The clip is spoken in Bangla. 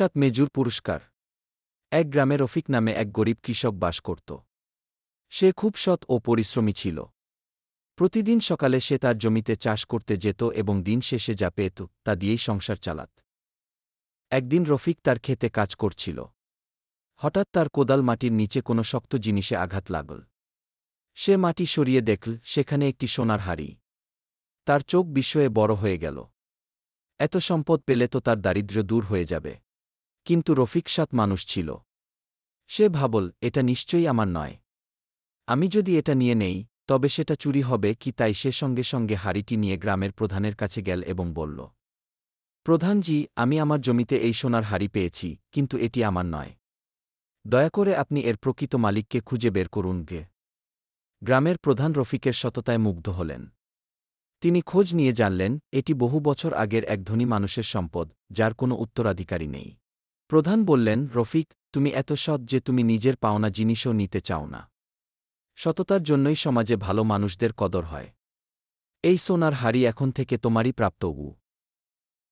সাত মেজুর পুরস্কার। এক গ্রামে রফিক নামে এক গরিব কৃষক বাস করত। সে খুব সৎ ও পরিশ্রমী ছিল। প্রতিদিন সকালে সে তার জমিতে চাষ করতে যেত এবং দিন শেষে যা পেত তা দিয়েই সংসার চালাত। একদিন রফিক তার খেতে কাজ করছিল। হঠাৎ তার কোদাল মাটির নিচে কোনো শক্ত জিনিসে আঘাত লাগল। সে মাটি সরিয়ে দেখল, সেখানে একটি সোনার হাড়ি। তার চোখ বিস্ময়ে বড় হয়ে গেল। এত সম্পদ পেলে তো তার দারিদ্র্য দূর হয়ে যাবে। কিন্তু রফিক সাত মানুষ ছিল। সে ভাবল, এটা নিশ্চয়ই আমার নয়। আমি যদি এটা নিয়ে নেই, তবে সেটা চুরি হবে কি তাই সে সঙ্গে সঙ্গে হাড়িটি নিয়ে গ্রামের প্রধানের কাছে গেল এবং বলল, প্রধানজি, আমি আমার জমিতে এই সোনার হাড়ি পেয়েছি, কিন্তু এটি আমার নয়। দয়া করে আপনি এর প্রকৃত মালিককে খুঁজে বের করুন গে গ্রামের প্রধান রফিকের সততায় মুগ্ধ হলেন। তিনি খোঁজ নিয়ে জানলেন, এটি বহু বছর আগের এক ধনী মানুষের সম্পদ, যার কোনো উত্তরাধিকারী নেই। প্রধান বললেন, রফিক, তুমি এত সৎ যে তুমি নিজের পাওনা জিনিসও নিতে চাও না। সততার জন্যই সমাজে ভালো মানুষদের কদর হয়। এই সোনার হাড়ি এখন থেকে তোমারই প্রাপ্ত উ